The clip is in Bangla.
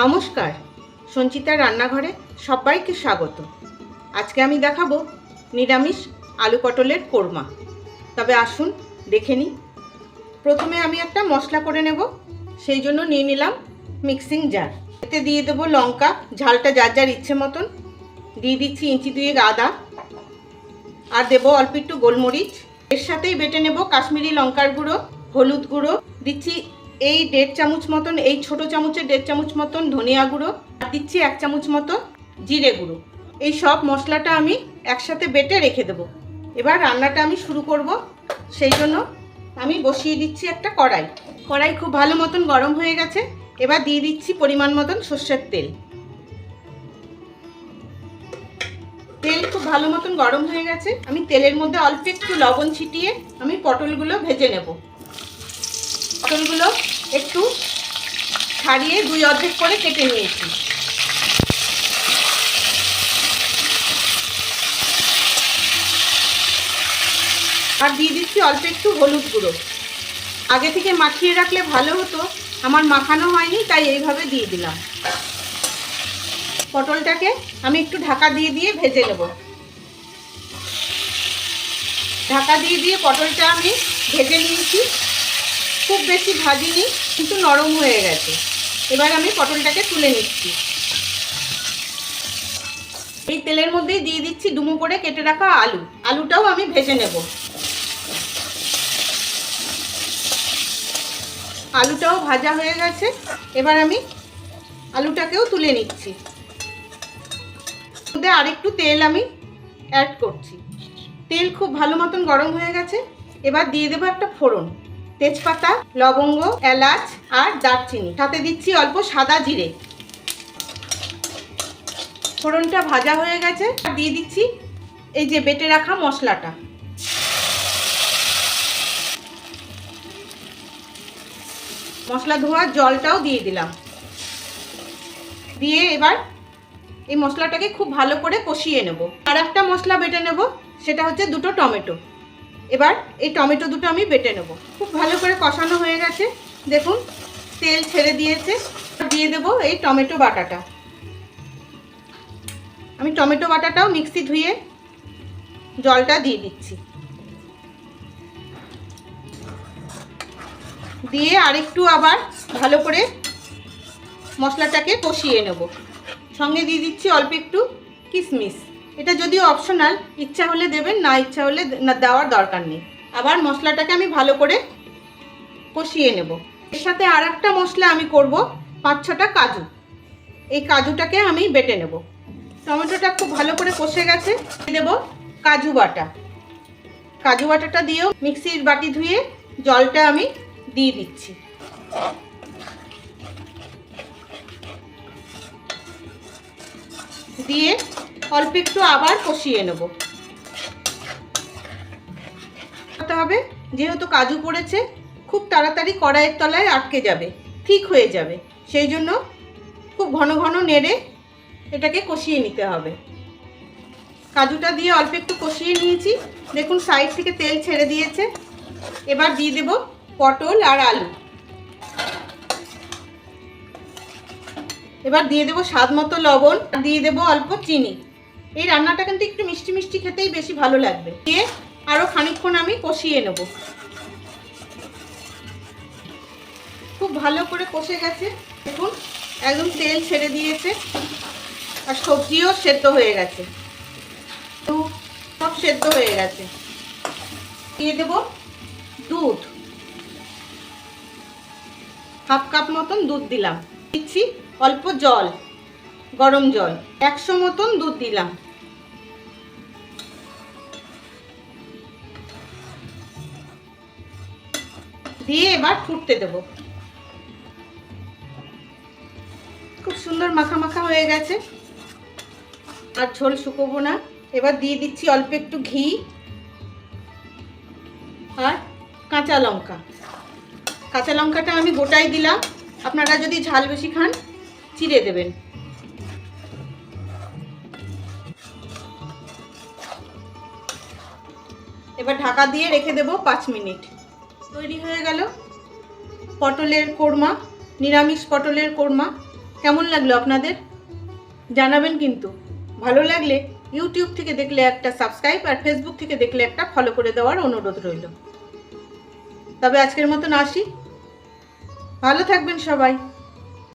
নমস্কার, সঞ্চিতার রান্নাঘরে সবাইকে স্বাগত। আজকে আমি দেখাবো নিরামিষ আলু পটলের কোরমা। তবে আসুন, দেখে নিই। প্রথমে আমি একটা মশলা করে নেব, সেই জন্য নিয়ে নিলাম মিক্সিং জার এতে দিয়ে দেবো লঙ্কা, ঝালটা যার যার ইচ্ছে মতন। দিয়ে দিচ্ছি ইঞ্চি দুয়েক আদা। আর দেবো অল্প একটু গোলমরিচ। এর সাথেই বেটে নেব কাশ্মীরি লঙ্কার গুঁড়ো, হলুদ গুঁড়ো। দিচ্ছি এই দেড় চামচ মতন, এই ছোট চামচের দেড় চামচ মতন ধনিয়া গুঁড়ো, আর দিচ্ছি এক চামচ মতো জিরে গুঁড়ো। এই সব মশলাটা আমি একসাথে বেটে রেখে দেবো। এবার রান্নাটা আমি শুরু করব। সেই জন্য আমি বসিয়ে দিচ্ছি একটা কড়াই। কড়াই খুব ভালো মতন গরম হয়ে গেছে। এবার দিয়ে দিচ্ছি পরিমাণ মতন সর্ষের তেল। তেল খুব ভালো মতন গরম হয়ে গেছে। আমি তেলের মধ্যে অল্প একটু লবণ ছিটিয়ে আমি পটলগুলো ভেজে নেব। পটলগুলো একটু ছাড়িয়ে দুই অর্ধেক করে কেটে নিয়েছি। আর দিয়ে দিচ্ছি অল্প একটু হলুদ গুঁড়ো। আগে থেকে মাখিয়ে রাখলে ভালো হতো, আমার মাখানো হয়নি, তাই এইভাবে দিয়ে দিলাম। পটলটাকে আমি একটু ঢাকা দিয়ে দিয়ে ভেজে নেব। ঢাকা দিয়ে দিয়ে পটলটা আমি ভেজে নিয়েছি। খুব বেশি ভাজিনি, কিন্তু নরম হয়ে গেছে। এবার আমি পটলটাকে তুলে নিচ্ছি। এই তেলের মধ্যেই দিয়ে দিচ্ছি ডুমো করে কেটে রাখা আলু। আলুটাও আমি ভেজে নেব। আলুটাও ভাজা হয়ে গেছে। এবার আমি আলুটাকেও তুলে নিচ্ছি। মধ্যে আরেকটু তেল আমি অ্যাড করছি। তেল খুব ভালো মতন গরম হয়ে গেছে। এবার দিয়ে দেবো একটা ফোড়ন। তেজপাতা, লবঙ্গ, এলাচ আর দারচিনি। সাথে দিচ্ছি অল্প সাদা জিরে। ফোড়নটা ভাজা হয়ে গেছে। আর দিয়ে দিচ্ছি এই যে বেটে রাখা মশলাটা। মশলা ধোয়ার জলটাও দিয়ে দিলাম। দিয়ে এবার এই মশলাটাকে খুব ভালো করে কষিয়ে নেব। আর একটা মশলা বেটে নেব, সেটা হচ্ছে দুটো টমেটো। এবার এই টমেটো দুটো আমি বেটে নেব। খুব ভালো করে কষানো হয়ে গেছে। দেখুন, তেল ছেড়ে দিয়েছে। দিয়ে দেব এই টমেটো বাটাটা। আমি টমেটো বাটাটাও মিক্সি ধুয়ে জলটা দিয়ে দিচ্ছি। দিয়ে আরেকটু আবার ভালো করে মশলাটাকে কষিয়ে নেব। সঙ্গে দিয়ে দিচ্ছি অল্প একটু কিশমিশ এটা যদিও অপশনাল ইচ্ছা হলে দেবেন, না ইচ্ছা হলে দেওয়ার দরকার নেই। আবার মশলাটাকে আমি ভালো করে কষিয়ে নেব। এর সাথে আর একটা মশলা আমি করব, পাঁচ ছটা কাজু। এই কাজুটাকে আমি বেটে নেব। টমেটোটা খুব ভালো করে কষে গেছে। দেব কাজু বাটা। কাজু বাটাটা দিয়েও মিক্সির বাটি ধুয়ে জলটা আমি দিয়ে দিচ্ছি। দিয়ে অল্প একটু আবার কষিয়ে নেব। করতে হবে, যেহেতু কাজু পড়েছে, খুব তাড়াতাড়ি কড়াইয়ের তলায় আটকে যাবে, ঠিক হয়ে যাবে। সেই জন্য খুব ঘন ঘন নেড়ে এটাকে কষিয়ে নিতে হবে। কাজুটা দিয়ে অল্প একটু কষিয়ে নিয়েছি। দেখুন, সাইড থেকে তেল ছেড়ে দিয়েছে। এবার দিয়ে দেব পটল আর আলু। এবার দিয়ে দেবো স্বাদ মতো লবণ দিয়ে দেবো অল্প চিনি। এই রান্নাটা কিন্তু একটু মিষ্টি মিষ্টি খেতেই বেশি ভালো লাগবে। দিয়ে আরও খানিকক্ষণ আমি কষিয়ে নেব। খুব ভালো করে কষে গেছে। দেখুন, একদম তেল ছেড়ে দিয়েছে আর সবজিও সেদ্ধ হয়ে গেছে। সব সেদ্ধ হয়ে গেছে। দিয়ে দেবো দুধ। হাফ কাপ মতন দুধ দিলাম। দিচ্ছি অল্প জল। গরম জল। একশো মতন দুধ দিলাম। দিয়ে এবার ফুটতে দেব। খুব সুন্দর মাখা মাখা হয়ে গেছে। আর ঝোল শুকোবো না। এবার দিয়ে দিচ্ছি অল্প একটু ঘি আর কাঁচা লঙ্কা। কাঁচা লঙ্কাটা আমি গোটাই দিলাম। আপনারা যদি ঝাল বেশি খান, চিড়ে দেবেন। এবার ঢাকা দিয়ে রেখে দেব পাঁচ মিনিট। তৈরি হয়ে গেল পটলের কোরমা, নিরামিষ পটলের কোরমা। কেমন লাগল আপনাদের? জানাবেন কিন্তু। ভালো লাগলে ইউটিউব থেকে দেখলে একটা সাবস্ক্রাইব আর ফেসবুক থেকে দেখলে একটা ফলো করে দেওয়ার অনুরোধ রইল। তবে আজকের মতন আসি। ভালো থাকবেন সবাই।